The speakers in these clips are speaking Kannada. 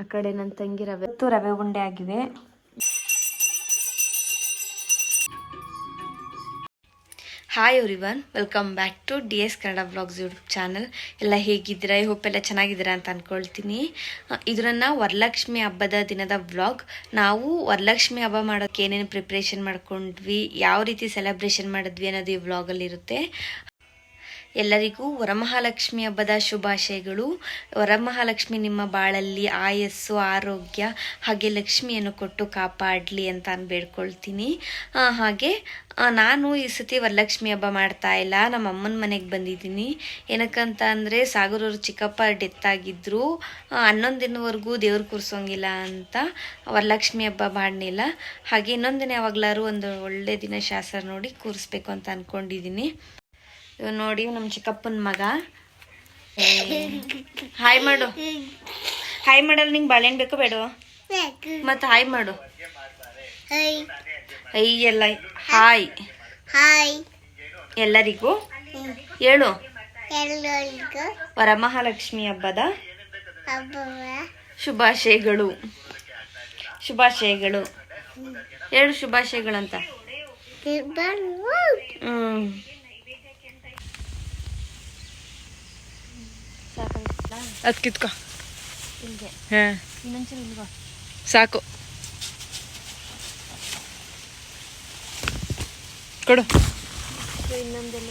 ಆ ಕಡೆ ನನ್ನ ತಂಗಿ ರವೆ ಮತ್ತು ರವೆ ಉಂಡೆ ಆಗಿವೆ. Hi one welcome back to D S Kannada blogs YouTube channel ಎಲ್ಲ ಹೇಗಿದ್ದೀರಾ? ಐ ಹೋಪ್ ಎಲ್ಲ ಚೆನ್ನಾಗಿದ್ದೀರಾ ಅಂತ ಅಂದ್ಕೊಳ್ತೀನಿ ಇದನ್ನು ವರಲಕ್ಷ್ಮಿ ಹಬ್ಬದ ದಿನದ ವ್ಲಾಗ್ ನಾವು ವರಲಕ್ಷ್ಮಿ ಹಬ್ಬ ಮಾಡೋಕ್ಕೆ ಏನೇನು ಪ್ರಿಪ್ರೇಷನ್ ಮಾಡ್ಕೊಂಡ್ವಿ, ಯಾವ ರೀತಿ ಸೆಲೆಬ್ರೇಷನ್ ಮಾಡಿದ್ವಿ ಅನ್ನೋದು ಈ ವ್ಲಾಗಲ್ಲಿ ಇರುತ್ತೆ. ಎಲ್ಲರಿಗೂ ವರಮಹಾಲಕ್ಷ್ಮಿ ಹಬ್ಬದ ಶುಭಾಶಯಗಳು. ವರಮಹಾಲಕ್ಷ್ಮಿ ನಿಮ್ಮ ಬಾಳಲ್ಲಿ ಆಯಸ್ಸು, ಆರೋಗ್ಯ ಹಾಗೆ ಲಕ್ಷ್ಮಿಯನ್ನು ಕೊಟ್ಟು ಕಾಪಾಡಲಿ ಅಂತ ನಾನು ಬೇಡ್ಕೊಳ್ತೀನಿ. ಹಾಗೆ ನಾನು ಈ ಸತಿ ವರಲಕ್ಷ್ಮಿ ಹಬ್ಬ ಮಾಡ್ತಾ ಇಲ್ಲ. ನಮ್ಮ ಅಮ್ಮನ ಮನೆಗೆ ಬಂದಿದ್ದೀನಿ. ಏನಕ್ಕಂತ ಅಂದರೆ ಸಾಗರವರು ಚಿಕ್ಕಪ್ಪ ಡೆತ್ ಆಗಿದ್ರು. ಹನ್ನೊಂದು ದಿನವರೆಗೂ ದೇವ್ರು ಕೂರಿಸೋಂಗಿಲ್ಲ ಅಂತ ವರಲಕ್ಷ್ಮಿ ಹಬ್ಬ ಮಾಡಲಿಲ್ಲ. ಹಾಗೆ ಇನ್ನೊಂದು ದಿನ ಯಾವಾಗಲಾರು ಒಂದು ಒಳ್ಳೆ ದಿನ ಶಾಸ್ತ್ರ ನೋಡಿ ಕೂರಿಸ್ಬೇಕು ಅಂತ ಅಂದ್ಕೊಂಡಿದ್ದೀನಿ ಇವ್ ನೋಡಿ ನಮ್ಮ ಚಿಕ್ಕಪ್ಪನ ಮಗ. ಹಾಯ್ ಮಾಡು. ಹಾಯ್ ಮಾಡಲ್ಲ ನಿಂಗೆ ಬಾಳೆಹಣ್ಣು ಬೇಕು ಬೇಡ ಮತ್ತೆ ಹಾಯ್ ಮಾಡು. ಐ, ಎಲ್ಲ ಹಾಯ್ ಹಾಯ್. ಎಲ್ಲರಿಗೂ ಹೇಳು. ವರಮಹಾಲಕ್ಷ್ಮಿ ಹಬ್ಬದ ಶುಭಾಶಯಗಳು. ಶುಭಾಶಯಗಳು. ಹೇಳು ಶುಭಾಶಯಗಳಂತ. ಹ್ಮ್. ಅದು ಕಿತ್ಕೊ ಹಾಂ. ಸಾಕು. ಕೊಡು. ಇನ್ನೊಂದೆಲ್ಲ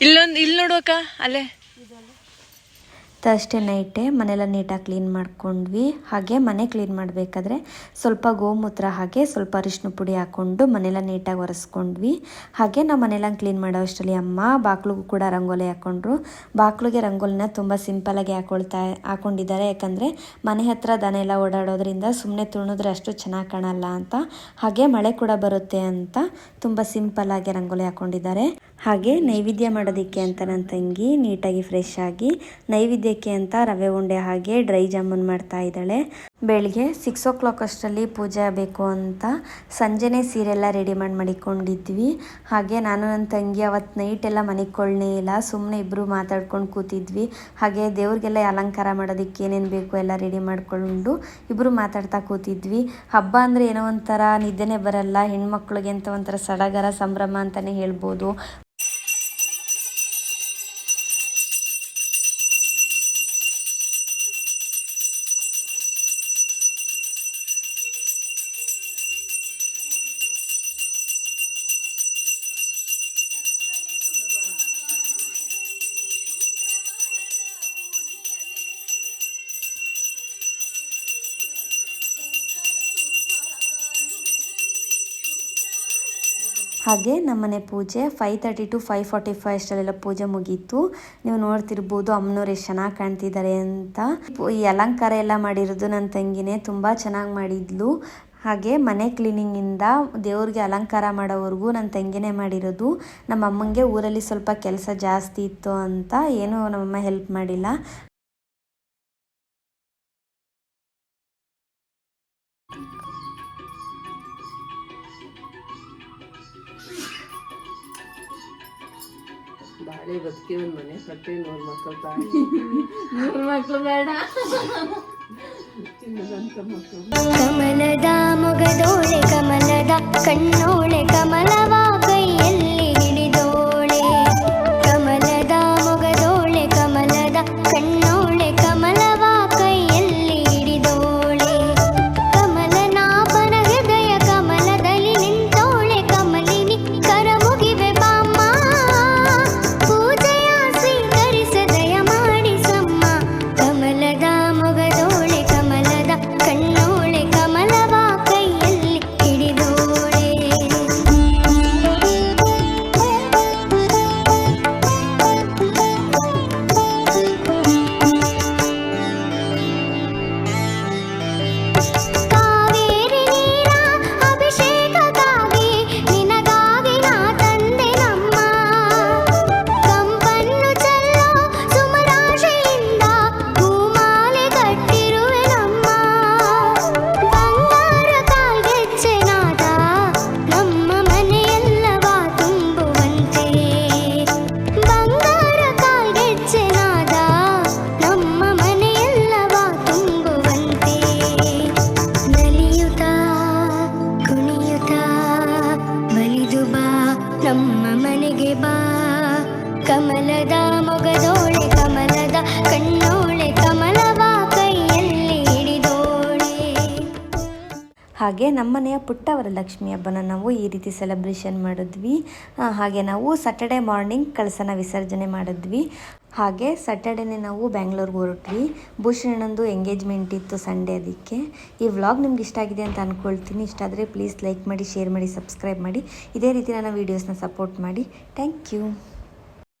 ಇಲ್ಲೊಂದು ಇಲ್ಲಿ ನೋಡುವಕ್ಕ ಅಲ್ಲೇ? ಥರ್ಸ್ಡೇ ನೈಟೇ. ಮನೆಲ್ಲ ನೀಟಾಗಿ ಕ್ಲೀನ್ ಮಾಡ್ಕೊಂಡ್ವಿ. ಹಾಗೆ ಮನೆ ಕ್ಲೀನ್ ಮಾಡಬೇಕಾದ್ರೆ ಸ್ವಲ್ಪ ಗೋಮೂತ್ರ ಹಾಗೆ ಸ್ವಲ್ಪ ಅರಿಶಿನ ಪುಡಿ ಹಾಕ್ಕೊಂಡು ಮನೆಲ್ಲ ನೀಟಾಗಿ ಒರೆಸ್ಕೊಂಡ್ವಿ. ಹಾಗೆ ನಾವು ಮನೆಲ್ಲ ಕ್ಲೀನ್ ಮಾಡೋ ಅಷ್ಟರಲ್ಲಿ ಅಮ್ಮ ಬಾಕ್ಲಿಗೂ ಕೂಡ ರಂಗೋಲಿ ಹಾಕ್ಕೊಂಡ್ರು ಬಾಕ್ಲಿಗೆ ರಂಗೋಲಿನ ತುಂಬ ಸಿಂಪಲಾಗಿ ಹಾಕೊಳ್ತಾ, ಹಾಕೊಂಡಿದ್ದಾರೆ. ಯಾಕಂದರೆ ಮನೆ ಹತ್ರ ದನ ಎಲ್ಲ ಓಡಾಡೋದ್ರಿಂದ ಸುಮ್ಮನೆ ತುಣಿದ್ರೆ ಅಷ್ಟು ಚೆನ್ನಾಗಿ ಕಾಣಲ್ಲ ಅಂತ. ಹಾಗೆ ಮಳೆ ಕೂಡ ಬರುತ್ತೆ ಅಂತ ತುಂಬ ಸಿಂಪಲ್ಲಾಗಿ ರಂಗೋಲಿ ಹಾಕೊಂಡಿದ್ದಾರೆ. ಹಾಗೆ ನೈವೇದ್ಯ ಮಾಡೋದಕ್ಕೆ ಅಂತ ನನ್ನ ತಂಗಿ ನೀಟಾಗಿ ಫ್ರೆಶ್ ಆಗಿ ನೈವೇದ್ಯಕ್ಕೆ ಅಂತ ರವೆ ಉಂಡೆ ಹಾಗೆ ಡ್ರೈ ಜಾಮೂನ್ ಮಾಡ್ತಾ ಇದ್ದಾಳೆ. ಬೆಳಿಗ್ಗೆ ಸಿಕ್ಸ್ ಓ ಕ್ಲಾಕ್ ಅಷ್ಟರಲ್ಲಿ ಪೂಜೆ ಆಗಬೇಕು ಅಂತ ಸಂಜೆನೇ ಸೀರೆಲ್ಲ ರೆಡಿ ಮಾಡಿ ಮಾಡಿಕೊಂಡಿದ್ವಿ. ಹಾಗೆ ನಾನು ನನ್ನ ತಂಗಿ ಅವತ್ತು ನೈಟ್ ಎಲ್ಲ ಮನಿಕೊಳ್ಳೇ ಇಲ್ಲ ಸುಮ್ಮನೆ ಇಬ್ಬರು ಮಾತಾಡ್ಕೊಂಡು ಕೂತಿದ್ವಿ. ಹಾಗೆ ದೇವ್ರಿಗೆಲ್ಲ ಅಲಂಕಾರ ಮಾಡೋದಕ್ಕೆ ಏನೇನು ಬೇಕು ಎಲ್ಲ ರೆಡಿ ಮಾಡಿಕೊಂಡು ಇಬ್ಬರು ಮಾತಾಡ್ತಾ ಕೂತಿದ್ವಿ. ಹಬ್ಬ ಅಂದರೆ ಏನೋ ಒಂಥರ ನಿದ್ದೆನೇ ಬರಲ್ಲ, ಹೆಣ್ಮಕ್ಳಿಗೆ ಅಂತ ಒಂಥರ ಸಡಗರ ಸಂಭ್ರಮ ಅಂತಲೇ ಹೇಳ್ಬೋದು. ಹಾಗೆ ನಮ್ಮನೆ ಪೂಜೆ five thirty to five forty five ಅಷ್ಟರಲ್ಲೆಲ್ಲ ಪೂಜೆ ಮುಗೀತು. ನೀವು ನೋಡ್ತಿರ್ಬೋದು ಅಮ್ಮನವ್ರು ಎಷ್ಟು ಚೆನ್ನಾಗಿ ಕಾಣ್ತಿದ್ದಾರೆ ಅಂತ. ಈ ಅಲಂಕಾರ ಎಲ್ಲ ಮಾಡಿರೋದು ನನ್ನ ತಂಗಿನೇ ತುಂಬ ಚೆನ್ನಾಗಿ ಮಾಡಿದ್ಲು. ಹಾಗೆ ಮನೆ ಕ್ಲೀನಿಂಗಿಂದ ದೇವ್ರಿಗೆ ಅಲಂಕಾರ ಮಾಡೋವರೆಗೂ ನನ್ನ ತಂಗಿನೇ ಮಾಡಿರೋದು. ನಮ್ಮ ಅಮ್ಮಂಗೆ ಊರಲ್ಲಿ ಸ್ವಲ್ಪ ಕೆಲಸ ಜಾಸ್ತಿ ಇತ್ತು ಅಂತ ಏನೂ ನಮ್ಮಮ್ಮ ಹೆಲ್ಪ್ ಮಾಡಿಲ್ಲ. ಬಾಳೆ ಬದುಕಿ ಒಂದು ಮನೆ ಕಟ್ಟಿ ನೂರು ಮಕ್ಕಳು ತಾಯಿ. ನೂರು ಮಕ್ಕಳು ಬೇಡ. ಕಮಲದ ಮೊಗದೋಳೆ ಕಮಲದ ಕಣ್ಣೋಳೆ ಕಮಲವ ನಮ್ಮ ಮನೆಗೆ ಬಾ. ಕಮಲದ ಮೊಗದೋಳೆ, ಕಮಲದ ಕಣ್ಣೋಳೆ, ಕಮಲವ ಕೈಯಲ್ಲಿ ಹಿಡಿದೋಳೆ. ಹಾಗೆ ನಮ್ಮನೆಯ ಪುಟ್ಟವರ ವರಲಕ್ಷ್ಮಿ ಹಬ್ಬನ ನಾವು ಈ ರೀತಿ ಸೆಲೆಬ್ರೇಷನ್ ಮಾಡಿದ್ವಿ. ಹಾಗೆ ನಾವು ಸಾಟರ್ಡೆ ಮಾರ್ನಿಂಗ್ ಕಳಸನ ವಿಸರ್ಜನೆ ಮಾಡಿದ್ವಿ. ಹಾಗೆ ಸ್ಯಾಟರ್ಡೇನೆ ನಾವು ಬ್ಯಾಂಗ್ಳೂರ್ಗೆ ಹೊರಟ್ವಿ. ಭೂಷಣಂದು ಎಂಗೇಜ್ಮೆಂಟ್ ಇತ್ತು ಸಂಡೇ ಅದಕ್ಕೆ. ಈ ವ್ಲಾಗ್ ನಿಮ್ಗೆ ಇಷ್ಟ ಆಗಿದೆ ಅಂತ ಅಂದ್ಕೊಳ್ತೀನಿ ಇಷ್ಟ ಆದರೆ ಪ್ಲೀಸ್ ಲೈಕ್ ಮಾಡಿ ಶೇರ್ ಮಾಡಿ ಸಬ್ಸ್ಕ್ರೈಬ್ ಮಾಡಿ. ಇದೇ ರೀತಿ ನನ್ನ ವೀಡಿಯೋಸ್ನ ಸಪೋರ್ಟ್ ಮಾಡಿ. Thank you